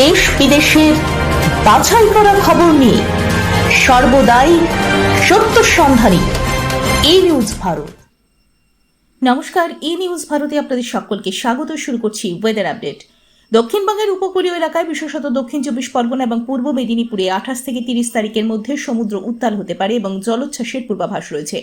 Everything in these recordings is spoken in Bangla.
দেশ বিদেশের বাছাই করা খবর নিয়ে সর্বদাই সত্য সন্ধানী এই নিউজ ভারত। নমস্কার ই নিউজ ভারতে আপনাদের সকলকে স্বাগত। শুরু করছি ওয়েদার আপডেট দক্ষিণবঙ্গের উপকূলীয় এলাকায়, বিশেষত দক্ষিণ চব্বিশ পরগনা এবং পূর্ব মেদিনীপুরে আঠাশ থেকে তিরিশ তারিখের মধ্যে সমুদ্র উত্তাল হতে পারে এবং জলোচ্ছ্বাসের পূর্বাভাস রয়েছে।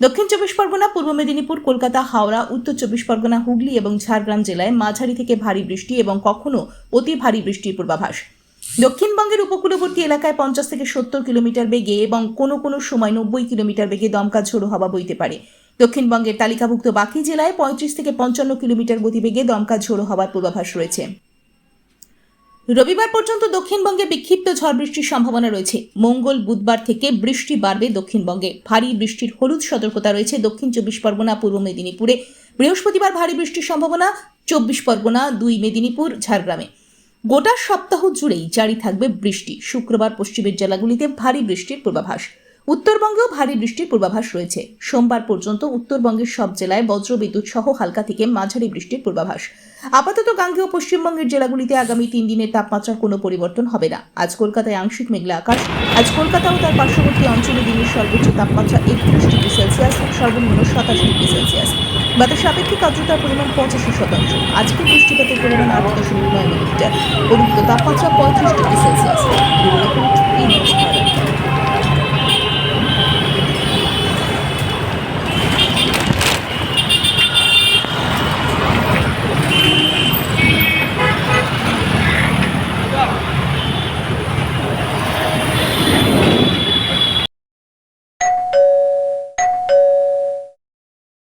দক্ষিণ চব্বিশ পরগনা, পূর্ব মেদিনীপুর, কলকাতা, হাওড়া, উত্তর চব্বিশ পরগনা, হুগলি এবং ঝাড়গ্রাম জেলায় মাঝারি থেকে ভারী বৃষ্টি এবং কখনো অতি ভারী বৃষ্টির পূর্বাভাস। দক্ষিণবঙ্গের উপকূলবর্তী এলাকায় পঞ্চাশ থেকে সত্তর কিলোমিটার বেগে এবং কোনো কোনো সময় নব্বই কিলোমিটার বেগে দমকা ঝোড়ো হাওয়া বইতে পারে। দক্ষিণবঙ্গের তালিকাভুক্ত বাকি জেলায় পঁয়ত্রিশ থেকে পঞ্চান্ন কিলোমিটার গতিবেগে দমকা ঝোড়ো হওয়ার পূর্বাভাস রয়েছে। রবিবার পর্যন্ত দক্ষিণবঙ্গে বিক্ষিপ্ত ঝড় বৃষ্টির সম্ভাবনা রয়েছে। মঙ্গল বুধবার থেকে বৃষ্টি বাড়বে দক্ষিণবঙ্গে। ভারী বৃষ্টির হলুদ সতর্কতা রয়েছে দক্ষিণ চব্বিশ পরগনা, পূর্ব মেদিনীপুরে। বৃহস্পতিবার ভারী বৃষ্টির সম্ভাবনা, চব্বিশ পরগনা, দুই মেদিনীপুর, ঝাড়গ্রামে। গোটা সপ্তাহ জুড়েই জারি থাকবে বৃষ্টি। শুক্রবার পশ্চিমের জেলাগুলিতে ভারী বৃষ্টির পূর্বাভাস। উত্তরবঙ্গেও ভারী বৃষ্টির পূর্বাভাস রয়েছে। সোমবার পর্যন্ত উত্তরবঙ্গের সব জেলায় বজ্রবিদ্যুৎ সহ হালকা থেকে মাঝারি বৃষ্টির পূর্বাভাস। আপাতত গাঙ্গেয় পশ্চিমবঙ্গের জেলাগুলিতে আগামী তিন দিনের তাপমাত্রার কোনো পরিবর্তন হবে না। আজ কলকাতায় আংশিক মেঘলা আকাশ। আজ কলকাতা ও তার পার্শ্ববর্তী অঞ্চলে দিনের সর্বোচ্চ তাপমাত্রা একত্রিশ ডিগ্রি সেলসিয়াস সর্বনিম্ন সাতাশ ডিগ্রি সেলসিয়াস। বাতাসে আপেক্ষিক আর্দ্রতার পরিমাণ পঁচাশি শতাংশ। আজকে বৃষ্টিপাতের পরিমাণ আট দশমিক নয় মিলিমিটার। পরিমিত তাপমাত্রা পঁয়ত্রিশ ডিগ্রি সেলসিয়াস।